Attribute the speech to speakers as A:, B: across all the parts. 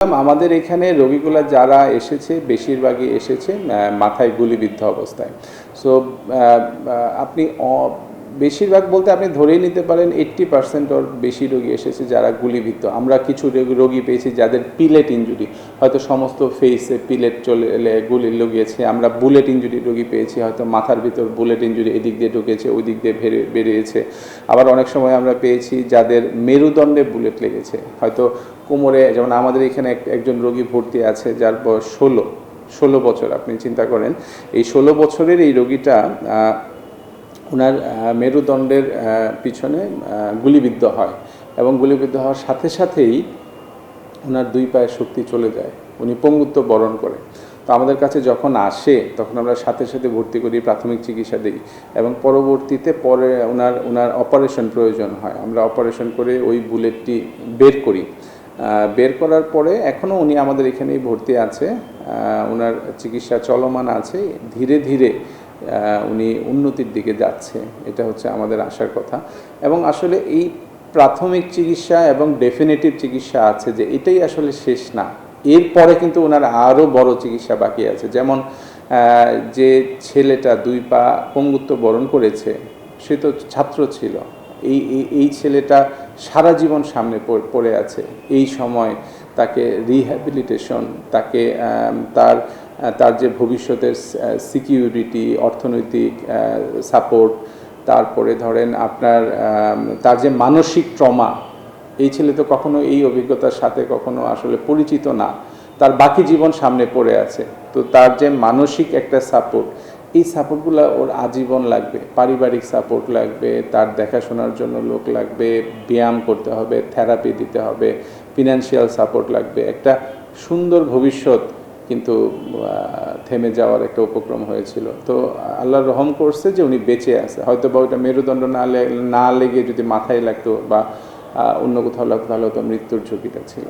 A: আমাদের এখানে রোগীগুলা যারা এসেছে বেশিরভাগই এসেছে মাথায় গুলিবিদ্ধ অবস্থায়। সো আপনি বেশিরভাগ বলতে আপনি ধরেই নিতে পারেন এইট্টি পার্সেন্ট ওর বেশি রোগী এসেছে যারা গুলিবিদ্ধ। আমরা কিছু রোগী- পেয়েছি যাদের পিলেট ইঞ্জুরি হয়তো সমস্ত ফেসে পিলেট চলে এলে গুলি লগিয়েছে আমরা বুলেট ইঞ্জুরি রোগী পেয়েছি, হয়তো মাথার ভিতর বুলেট ইঞ্জুরি এদিক দিয়ে ঢুকেছে ওই দিক দিয়ে বেরিয়ে বেরিয়েছে। আবার অনেক সময় আমরা পেয়েছি যাদের মেরুদণ্ডে বুলেট লেগেছে। হয়তো কোমরে, যেমন আমাদের এখানে এক- একজন রোগী ভর্তি আছে, যার বয়স ষোলো ষোলো বছর, আপনি চিন্তা করেন। এই ষোলো বছরের এই রোগীটা ওনার মেরুদণ্ডের পিছনে গুলিবিদ্ধ হয় এবং গুলিবিদ্ধ হওয়ার সাথে সাথেই ওনার দুই পায়ের শক্তি চলে যায়। উনি পঙ্গুত্ব বরণ করে। তো আমাদের কাছে যখন আসে, তখন আমরা সাথে সাথে ভর্তি করি, প্রাথমিক চিকিৎসা দিই এবং পরবর্তীতে পরে ওনার ওনার অপারেশন প্রয়োজন হয়। আমরা অপারেশন করে ওই বুলেটটি বের করি। বের করার পরে এখনও উনি আমাদের এখানেই ভর্তি আছে। ওনার চিকিৎসা চলমান আছে। ধীরে ধীরে উনি উন্নতির দিকে যাচ্ছে। এটা হচ্ছে আমাদের আশার কথা। এবং আসলে এই প্রাথমিক চিকিৎসা এবং ডেফিনেটিভ চিকিৎসা আছে যে এটাই আসলে শেষ না। এরপরে কিন্তু ওনার আরও বড় চিকিৎসা বাকি আছে। যেমন যে ছেলেটা দুই পা পঙ্গুত্ব বরণ করেছে, সে তো ছাত্র ছিল। এই, এই- ছেলেটা সারা জীবন সামনে পড়ে আছে। এই সময় তাকে রিহ্যাবিলিটেশন তাকে তার তার যে ভবিষ্যতের সিকিউরিটি অর্থনৈতিক সাপোর্ট তারপরে ধরেন আপনার তার যে মানসিক ট্রমা এই ছেলে তো কখনো এই অভিজ্ঞতার সাথে কখনো আসলে পরিচিত না। তার বাকি জীবন সামনে পড়ে আছে। তো তার যে মানসিক একটা সাপোর্ট এই সাপোর্টগুলো ওর আজীবন লাগবে। পারিবারিক সাপোর্ট লাগবে, তার দেখাশোনার জন্য লোক লাগবে, ব্যায়াম করতে হবে থেরাপি দিতে হবে ফিনান্সিয়াল সাপোর্ট লাগবে। একটা সুন্দর ভবিষ্যৎ কিন্তু থেমে যাওয়ার একটা উপক্রম হয়েছিল। তো আল্লাহ রহম করছে যে উনি বেঁচে আছে। হয়তো বা ওইটা মেরুদণ্ড না না লেগে যদি মাথায় লাগতো বা অন্য কোথাও লাগতো, তাহলে হয়তো মৃত্যুর ঝুঁকিটা ছিল।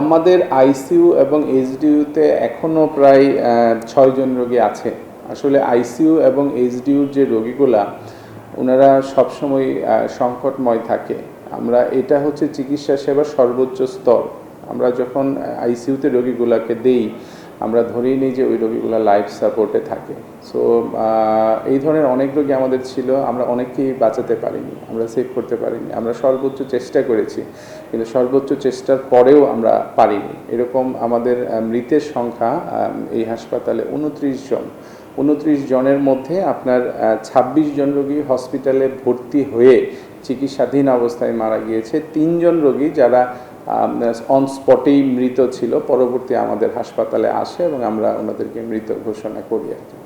A: আমাদের আইসিইউ এবং এইচডিইউতে এখনও প্রায় ছয়জন রোগী আছে। আসলে আইসিইউ এবং এইচডিউর যে রোগীগুলা ওনারা সবসময় সংকটময় থাকে। আমরা, এটা হচ্ছে চিকিৎসা সেবার সর্বোচ্চ স্তর। আমরা যখন আইসিইউতে রোগীগুলাকে দেই আমরা ধরেই নিই যে ওই রোগীগুলা লাইফ সাপোর্টে থাকে। সো এই ধরনের অনেক রোগী আমাদের ছিল, আমরা অনেককেই বাঁচাতে পারিনি, আমরা সেভ করতে পারিনি, আমরা সর্বোচ্চ চেষ্টা করেছি, কিন্তু সর্বোচ্চ চেষ্টার পরেও আমরা পারিনি। এরকম আমাদের মৃতের সংখ্যা এই হাসপাতালে উনত্রিশ জন। উনত্রিশ জনের মধ্যে আপনার ছাব্বিশ জন রোগী হসপিটালে ভর্তি হয়ে চিকিৎসাধীন অবস্থায় মারা গিয়েছে। তিনজন রোগী যারা অন স্পটেই মৃত ছিল, পরবর্তী আমাদের হাসপাতালে আসে এবং আমরা ওনাদেরকে মৃত ঘোষণা করি আর কি।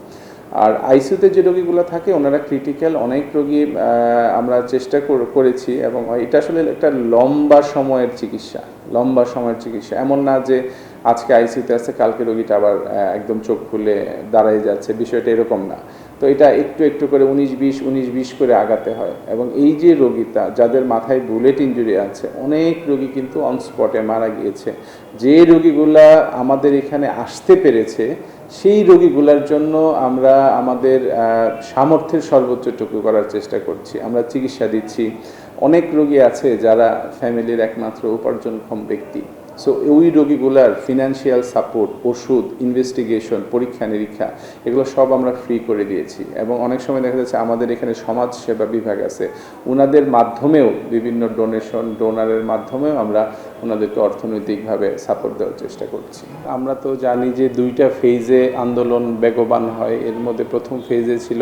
A: আর আইসিউতে যে রোগীগুলো থাকে, ওনারা ক্রিটিক্যাল অনেক রোগী আমরা চেষ্টা করেছি এবং এটা আসলে একটা লম্বা সময়ের চিকিৎসা, লম্বা সময়ের চিকিৎসা। এমন না যে আজকে আইসিউতে আছে, কালকে রোগীটা আবার একদম চোখ খুলে দাঁড়ায় যাচ্ছে, বিষয়টা এরকম না। তো এটা একটু একটু করে উনিশ বিশ উনিশ বিশ করে আগাতে হয়। এবং এই যে রোগীটা, যাদের মাথায় বুলেট ইঞ্জুরি আছে, অনেক রোগী কিন্তু অনস্পটে মারা গিয়েছে। যে রোগীগুলা আমাদের এখানে আসতে পেরেছে, সেই রোগীগুলোর জন্য আমরা আমাদের সামর্থ্যের সর্বোচ্চটুকু করার চেষ্টা করছি। আমরা চিকিৎসা দিচ্ছি। অনেক রোগী আছে যারা ফ্যামিলির একমাত্র উপার্জনক্ষম ব্যক্তি। সো ওই রোগীগুলার ফিনান্সিয়াল সাপোর্ট ওষুধ ইনভেস্টিগেশন পরীক্ষা নিরীক্ষা এগুলো সব আমরা ফ্রি করে দিয়েছি। এবং অনেক সময় দেখা যাচ্ছে আমাদের এখানে সমাজ সেবা বিভাগ আছে। ওনাদের মাধ্যমেও বিভিন্ন ডোনেশন ডোনারের মাধ্যমেও আমরা ওনাদেরকে অর্থনৈতিকভাবে সাপোর্ট দেওয়ার চেষ্টা করছি। আমরা তো জানি যে দুইটা ফেজে আন্দোলন বেগবান হয়। এর মধ্যে প্রথম ফেজে ছিল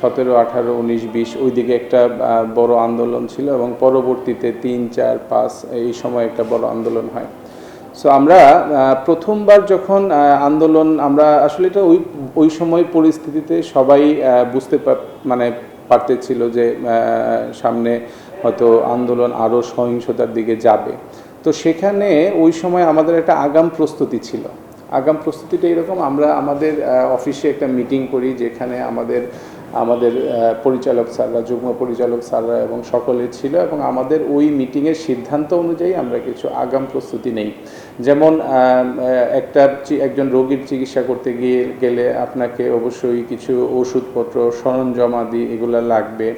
A: সতেরো আঠারো উনিশ বিশ ওইদিকে একটা আহ, বড় আন্দোলন ছিল এবং পরবর্তীতে তিন চার পাঁচ এই সময় একটা বড় আন্দোলন হয়। সো আমরা প্রথমবার যখন আন্দোলন, আমরা আসলে এটা ওই ওই সময় পরিস্থিতিতে সবাই বুঝতে মানে পারতেছিল যে সামনে হয়তো আন্দোলন আরও সহিংসতার দিকে যাবে। তো সেখানে ওই সময় আমাদের একটা আগাম প্রস্তুতি ছিল। আগাম প্রস্তুতিটা এরকম, আমরা আমাদের অফিসে একটা মিটিং করি যেখানে আমাদের আমাদের পরিচালক স্যাররা, যুগ্ম পরিচালক স্যাররা এবং সকলে ছিল এবং আমাদের ওই মিটিংয়ের সিদ্ধান্ত অনুযায়ী আমরা কিছু আগাম প্রস্তুতি নেই। যেমন একটা একজন রোগীর চিকিৎসা করতে গিয়ে গেলে আপনাকে অবশ্যই কিছু ওষুধপত্র সরঞ্জামাদি এগুলো লাগবে।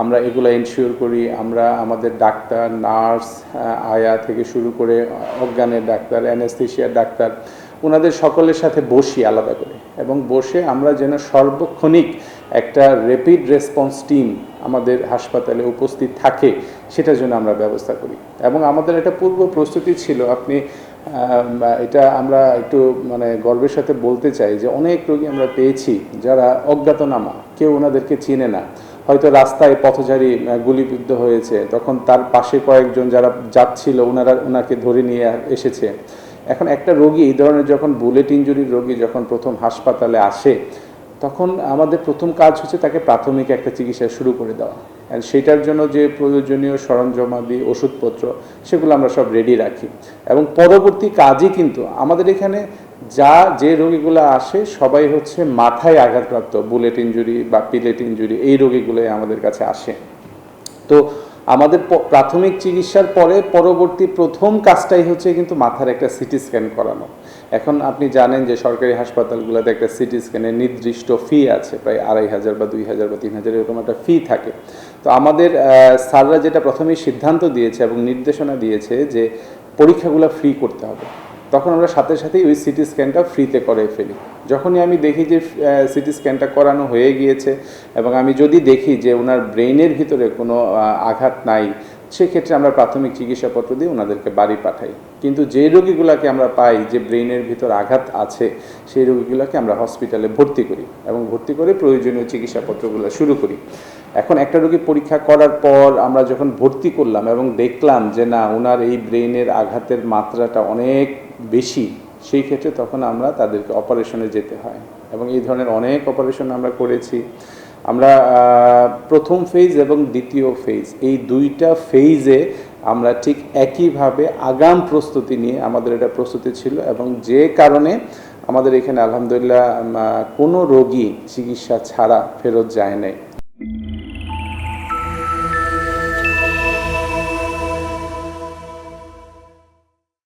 A: আমরা এগুলো এনশিওর করি, আমরা আমাদের ডাক্তার, নার্স আয়া থেকে শুরু করে অজ্ঞানের ডাক্তার অ্যানেস্থেশিয়ার ডাক্তার ওনাদের সকলের সাথে বসি আলাদা করে এবং বসে আমরা যেন সর্বক্ষণিক একটা র্যাপিড রেসপন্স টিম আমাদের হাসপাতালে উপস্থিত থাকে, সেটার জন্য আমরা ব্যবস্থা করি। এবং আমাদের একটা পূর্ব প্রস্তুতি ছিল, আপনি এটা আমরা একটু মানে গর্বের সাথে বলতে চাই যে অনেক রোগী আমরা পেয়েছি যারা অজ্ঞাতনামা, কেউ ওনাদেরকে চিনে না। হয়তো রাস্তায় পথচারী গুলিবিদ্ধ হয়েছে, তখন তার পাশে কয়েকজন যারা যাচ্ছিল, ওনারা, ওনাকে ধরে নিয়ে এসেছে। এখন একটা রোগী, এই ধরনের যখন বুলেট ইঞ্জুরির রোগী যখন প্রথম হাসপাতালে আসে তখন আমাদের প্রথম কাজ হচ্ছে তাকে প্রাথমিক একটা চিকিৎসা শুরু করে দেওয়া। আর সেটার জন্য যে প্রয়োজনীয় সরঞ্জামাদি, ওষুধপত্র, সেগুলো আমরা সব রেডি রাখি। এবং পরবর্তী কাজই কিন্তু আমাদের এখানে যা, যে রোগীগুলো আসে, সবাই হচ্ছে মাথায় আঘাতপ্রাপ্ত বুলেট ইঞ্জুরি বা পিলেট ইঞ্জুরি এই রোগীগুলোই আমাদের কাছে আসে। তো আমাদের প্রাথমিক চিকিৎসার পরে পরবর্তী প্রথম কাজটাই হচ্ছে কিন্তু মাথার একটা সিটি স্ক্যান করানো। এখন আপনি জানেন যে সরকারি হাসপাতালগুলোতে একটা সিটি স্ক্যানের নির্দিষ্ট ফি আছে, প্রায় আড়াই হাজার বা দুই হাজার বা তিন হাজার এরকম একটা ফি থাকে। তো আমাদের স্যাররা যেটা প্রথমেই সিদ্ধান্ত দিয়েছে এবং নির্দেশনা দিয়েছে যে পরীক্ষাগুলো ফ্রি করতে হবে। তখন আমরা সাথে সাথেই ওই সিটি স্ক্যানটা ফ্রিতে করে ফেলি। যখনই আমি দেখি যে সিটি স্ক্যানটা করানো হয়ে গিয়েছে এবং আমি যদি দেখি যে ওনার ব্রেইনের ভিতরে কোনো আঘাত নাই সেক্ষেত্রে আমরা প্রাথমিক চিকিৎসাপত্র দিয়ে ওনাদেরকে বাড়ি পাঠাই। কিন্তু যে রোগীগুলোকে আমরা পাই, যে ব্রেইনের ভিতর আঘাত আছে, সেই রোগীগুলোকে আমরা হসপিটালে ভর্তি করি এবং ভর্তি করে প্রয়োজনীয় চিকিৎসাপত্রগুলো শুরু করি। এখন একটা রোগী পরীক্ষা করার পর আমরা যখন ভর্তি করলাম এবং দেখলাম যে না ওনার এই ব্রেইনের আঘাতের মাত্রাটা অনেক বেশি, সেই ক্ষেত্রে তখন আমরা তাদেরকে অপারেশনে যেতে হয়। এবং এই ধরনের অনেক অপারেশন আমরা করেছি। আমরা প্রথম ফেজ এবং দ্বিতীয় ফেজ এই দুইটা ফেজে আমরা ঠিক একইভাবে আগাম প্রস্তুতি নিয়ে আমাদের এটা প্রস্তুতি ছিল এবং যে কারণে আমাদের এখানে আলহামদুলিল্লাহ কোনো রোগী চিকিৎসা ছাড়া ফেরত যায় নাই।